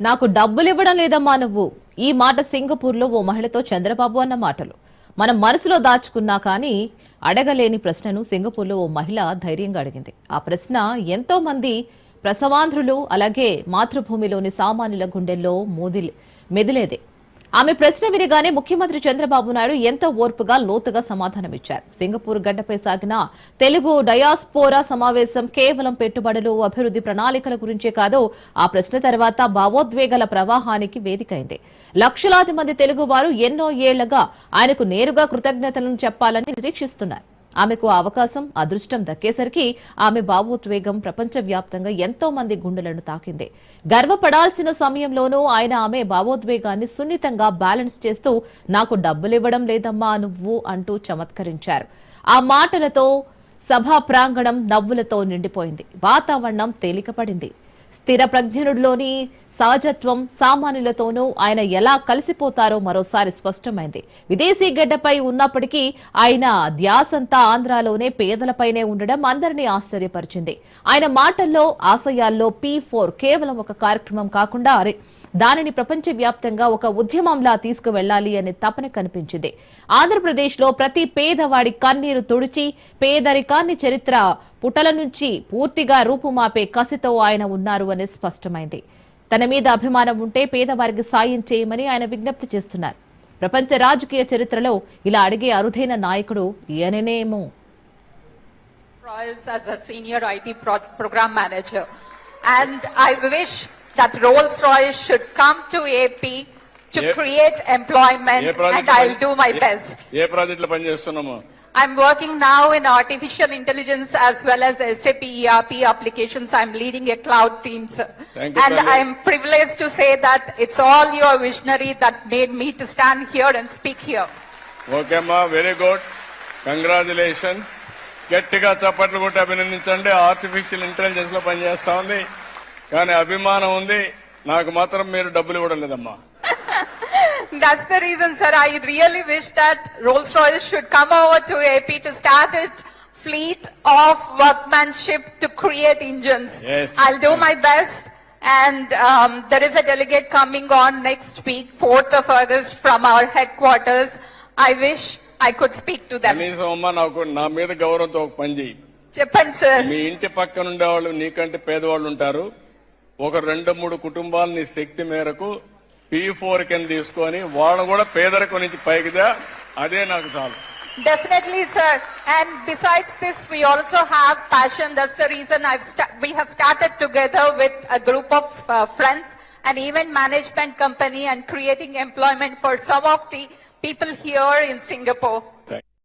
నాకు డబ్బులు ఇవ్వడం లేదమ్మా నువ్వు. ఈ మాట సింగపూర్లో ఓ మహిళతో చంద్రబాబు అన్న మాటలు. మనం మనసులో దాచుకున్నా కానీ అడగలేని ప్రశ్నను సింగపూర్లో ఓ మహిళ ధైర్యంగా అడిగింది. ఆ ప్రశ్న ఎంతో మంది ప్రసవాంధ్రులు అలాగే మాతృభూమిలోని సామాన్యుల గుండెల్లో మోదిలి మెదిలేదే. ఆమె ప్రశ్న వినగానే ముఖ్యమంత్రి చంద్రబాబు నాయుడు ఎంతో ఓర్పుగా లోతుగా సమాధానమిచ్చారు సింగపూర్ గడ్డపై సాగిన తెలుగు డయాస్పోరా సమావేశం కేవలం పెట్టుబడులు అభివృద్ధి ప్రణాళికల గురించే కాదు ఆ ప్రశ్న తర్వాత భావోద్వేగాల ప్రవాహానికి వేదికైంది. లక్షలాది మంది తెలుగువారు ఎన్నో ఏళ్ళగా ఆయనకు నేరుగా కృతజ్ఞతలను చెప్పాలని నిరీక్షిస్తున్నారు. ఆమెకు అవకాశం అదృష్టం దక్కేసరికి ఆమె భావోద్వేగం ప్రపంచవ్యాప్తంగా ఎంతో మంది గుండెలను తాకింది. గర్వపడాల్సిన సమయంలోనూ ఆయన ఆమె భావోద్వేగాన్ని సున్నితంగా బ్యాలెన్స్ చేస్తూ నాకు డబ్బులివ్వడం లేదమ్మా నువ్వు అంటూ చమత్కరించారు. ఆ మాటలతో సభా ప్రాంగణం నవ్వులతో నిండిపోయింది. వాతావరణం తేలికపడింది. స్థిర ప్రజ్ఞనుడిలోని సహజత్వం సామాన్యులతోనూ ఆయన ఎలా కలిసిపోతారో మరోసారి స్పష్టమైంది. విదేశీ గడ్డపై ఉన్నప్పటికీ ఆయన ధ్యాసంతా ఆంధ్రాలోనే పేదలపైనే ఉండడం అందరినీ ఆశ్చర్యపరిచింది. ఆయన మాటల్లో ఆశయాల్లో పీ ఫోర్ కేవలం ఒక కార్యక్రమం కాకుండా అరే దానిని ప్రపంచవ్యాప్తంగా ఒక ఉద్యమంలా తీసుకువెళ్ళాలి అనే తపన కనిపించింది. ఆంధ్రప్రదేశ్లో ప్రతి పేదవాడి కన్నీరు తుడిచి పేదరికాన్ని చరిత్ర పుటల నుంచి పూర్తిగా రూపుమాపే కసితో ఆయన ఉన్నారు అని స్పష్టమైంది. తన మీద అభిమానం ఉంటే పేదవారికి సాయం చేయమని ఆయన విజ్ఞప్తి చేస్తున్నారు. ప్రపంచ రాజకీయ చరిత్రలో ఇలా అడిగే అరుదైన నాయకుడు ఈయననేమో. As a senior IT pro- program manager. And I wish that Rolls Royce should come to AP to Yep. create employment and I'll do my best. ఏ ప్రాజెక్టులో పనిచేస్తున్నాము I'm working now in artificial intelligence as well as SAP ERP applications. I'm leading a cloud team, sir. Thank you, And Pradip. I'm privileged to say that it's all your visionary that made me to stand here and speak here. Okay అమ్మా very good congratulations గట్టిగా చప్పట్లు కొట్టి అభినందించండి artificial ఇంటెలిజెన్స్లో పనిచేస్తా ఉంది కానీ అభిమానం ఉంది నాకు మాత్రం మీరు డబ్బులు ఇవ్వడం లేదమ్మా That's the reason, sir. I really wish that Rolls Royce should come over to AP to start its fleet of workmanship to create engines. Yes. I'll do my best. And um, there is a delegate coming on next week, 4th of August, from our headquarters. I wish I could speak to them. నా మీద గౌరవంతో ఒక పని Japan, sir. మీ ఇంటి పక్కన ఉండేవాళ్ళు నీకంటే పేదవాళ్ళు ఉంటారు ఒక రెండు మూడు కుటుంబాలు నీ శక్తి మేరకు పీ ఫోర్ కింద తీసుకొని వాళ్ళు కూడా పేదరికం నుంచి పైకిదా అదే నాకు చాలు Definitely, sir. And besides this, we also have passion. That's the reason I've sta- we have started together with a group of uh, friends, an event management company, and creating employment for some of the people here in Singapore.